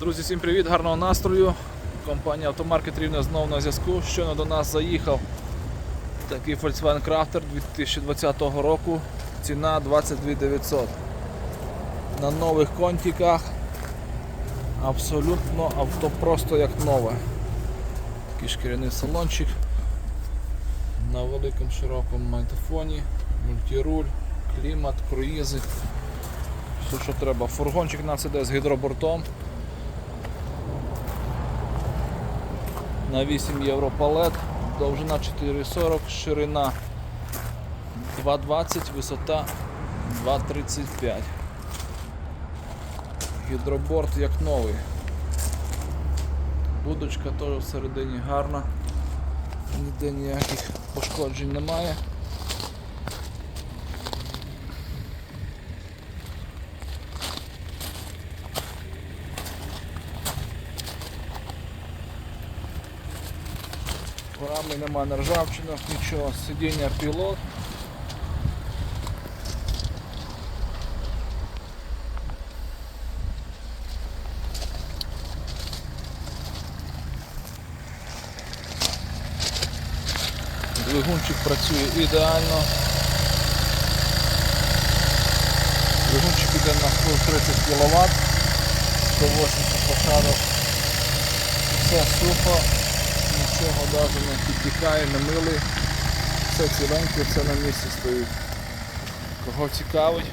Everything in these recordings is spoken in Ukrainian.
Друзі, всім привіт, гарного настрою. Компанія Автомаркет Рівне знову на зв'язку. Щойно до нас заїхав такий Volkswagen Crafter 2020 року. Ціна 22 900. На нових контиках. Абсолютно авто просто як нове. Такий шкіряний салончик. На великому широкому майтофоні, мультируль, клімат, круїзи. Все, що треба. Фургончик у нас іде з гідробортом. На 8 євро палет, довжина 4,40, ширина 2,20, висота 2,35. Гідроборт як новий. Будочка теж всередині гарна, ніде ніяких пошкоджень немає. В рамі нема нержавчинок, нічого, сидіння пілот. Двигунчик працює ідеально. Двигунчик іде на 130 кВт, 180 лошадок. Все сухо, не підтікає, не. Все ціленьке, все на місці стоїть. Кого цікавить,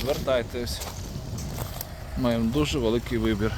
звертайтесь. Маємо дуже великий вибір.